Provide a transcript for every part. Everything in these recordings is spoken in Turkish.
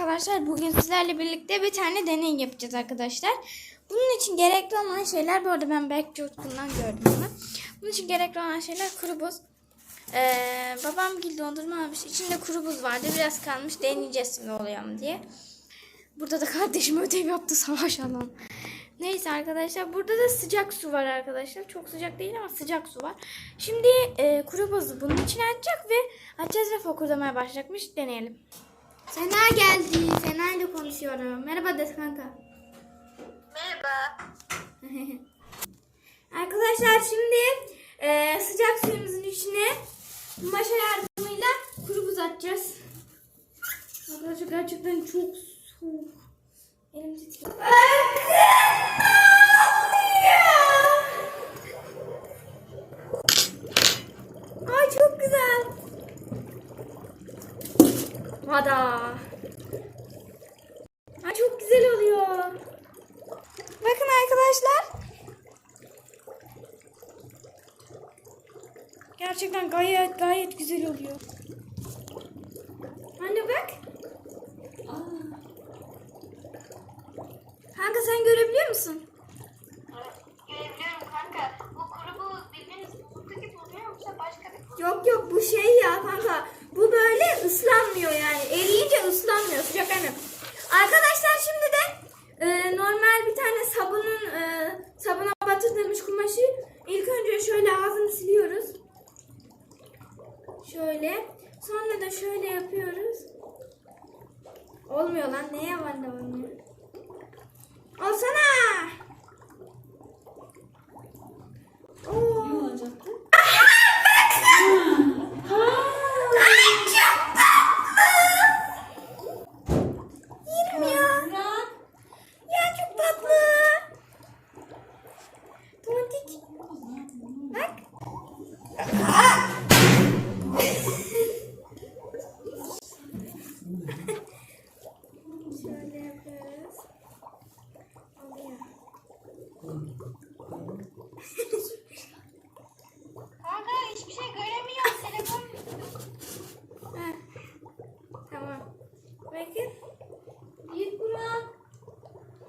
arkadaşlar. Bugün sizlerle birlikte bir tane deney yapacağız arkadaşlar. Bunun için gerekli olan şeyler bu arada ben Berk gördüm bunu. Bunun için gerekli olan şeyler kuru buz. Ee, babam gil dondurma almış. İçinde kuru buz vardı. Biraz kalmış. Deneyeceğiz şimdi oluyor diye. Burada da kardeşim ödev yaptı savaş alan. Neyse arkadaşlar burada da sıcak su var arkadaşlar. Çok sıcak değil ama sıcak su var. Şimdi e, kuru buzu bunun içine atacak ve atacağız ve fokurdamaya başlayacakmış. Deneyelim. Sena geldi. Sena ile konuşuyorum. Merhaba de kanka. Merhaba. Arkadaşlar şimdi e, sıcak suyumuzun içine maşa yardımıyla kuru buz atacağız. Arkadaşlar gerçekten çok soğuk. Elim titriyor. Ay çok güzel. Hada. Ay çok güzel oluyor. Bakın arkadaşlar. Gerçekten gayet gayet güzel oluyor. Anne bak. Kanka sen görebiliyor musun? Görebiliyorum kanka. Bu kuru buz bildiğiniz buzlu gibi oluyor yoksa başka bir buz? Yok yok bu şey ya kanka. Bu böyle ıslanmıyor yani. Eriyince ıslanmıyor. Sıcak gelmiyor. Arkadaşlar şimdi de e, normal bir tane sabunun e, sabuna batırdığımız kumaşı ilk önce şöyle ağzını siliyoruz. Şöyle. Sonra da şöyle yapıyoruz. Olmuyor lan. Neye var da olmuyor? Olsana. Oo. Ne olacaktı? Yerim ya. Burak. Ya çok tatlı. Tontik. Bak. Şöyle yapıyoruz. Oluyor. Kanka hiçbir şey göremiyorum. Telefon Heh. Tamam. Bakın. Git Burak.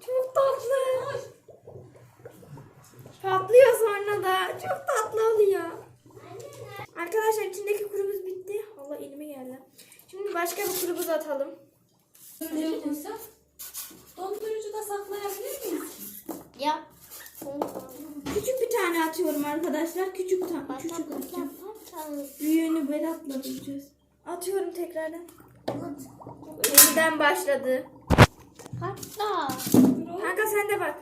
Çok tatlı. Patlıyor sonra da. Çok tatlı oluyor. Arkadaşlar içindeki kurumuz bitti. Allah elime geldi. Şimdi başka bir kurumuz atalım. Dondurucuda saklayabilir miyiz? Ya. Küçük bir tane atıyorum arkadaşlar. Küçük tane. Küçük. Büyüğünü Berat'la bulacağız. Atıyorum tekrardan. Yeniden başladı. Hatta. Kanka sen de bak.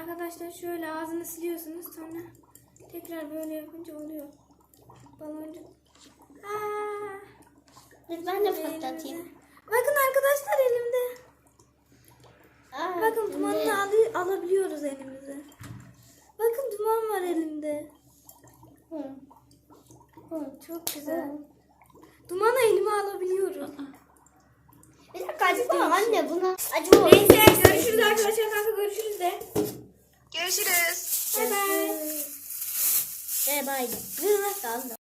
Arkadaşlar şöyle ağzını siliyorsunuz sonra tekrar böyle yapınca oluyor. Baloncuk. Aa, Ben de elimde. Bakın arkadaşlar elimde. Bakın dumanını alı- alabiliyoruz elimize. Bakın duman var elimde. Çok güzel. Dumanı elime alabiliyorum. Bir dakika acaba anne buna acaba Neyse görüşürüz arkadaşlar. Kanka görüşürüz de. Görüşürüz. Bye bye. Bye bye. Gırnak kaldı.